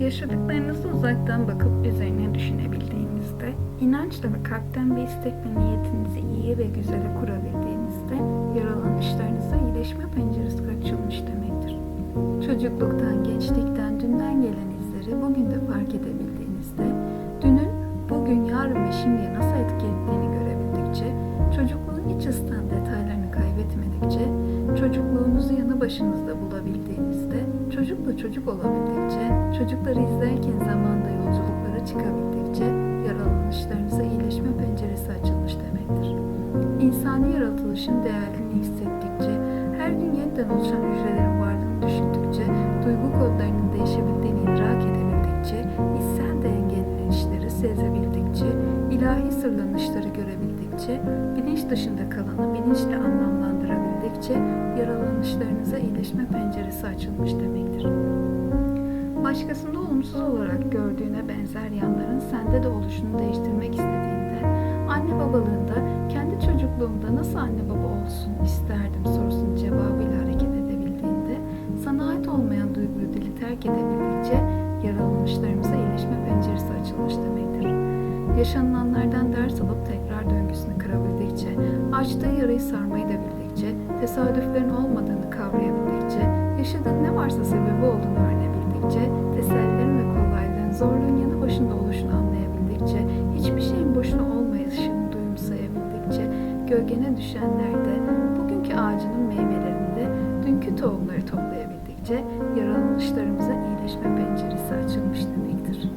Yaşadıklarınızı uzaktan bakıp üzerine düşünebildiğinizde, inançla ve kalpten bir istek ve niyetinizi iyiye ve güzele kurabildiğinizde, yaralanışlarınıza iyileşme penceresi açılmış demektir. Çocukluktan, gençlikten, dünden gelen izleri bugün de fark edebildiğinizde, dünün bugün, yarın ve şimdiye nasıl etki ettiğini görebildikçe, çocukluğun iç ısıtan detaylarını kaybetmedikçe, çocukluğunuzu yanı başınızda bulabildiğinizde, çocukla çocuk olabildikçe, çocukları izlerken zamanda yolculuklara çıkabildikçe, yaralanışlarınıza iyileşme penceresi açılmış demektir. İnsani yaratılışın değerini hissettikçe, her gün yeniden oluşan hücrelerin varlığını düşündükçe, duygu kodlarının değişebildiğini idrak edebildikçe, hissel dengelenişleri sezebildikçe, ilahi sırlanışları görebildikçe, bilinç dışında kalanı bilinçle anlamlandırabildikçe, yaralanışlarınıza iyileşme penceresi açılmış demektir. Başkasında olumsuz olarak gördüğüne benzer yanların sende de oluşunu değiştirmek istediğinde, anne babalığında kendi çocukluğumda nasıl anne baba olsun isterdim sorusunun cevabıyla hareket edebildiğinde, sana ait olmayan duyguyu dili terk edebildikçe yaralanışlarımıza iyileşme penceresi açılmış demektir. Yaşanılanlardan ders alıp tesadüflerin olmadığını kavrayabilmekçe, yaşadığın ne varsa sebebi olduğunu öğrenebildikçe, tesellilerin ve kolaylığın zorluğun yanı başında oluşunu anlayabildikçe, hiçbir şeyin boşuna olmayışını duyumsayabildikçe, gölgene düşenlerde, bugünkü ağacının meyvelerinde dünkü tohumları toplayabildikçe, yaralanışlarımıza iyileşme penceresi açılmış demektir.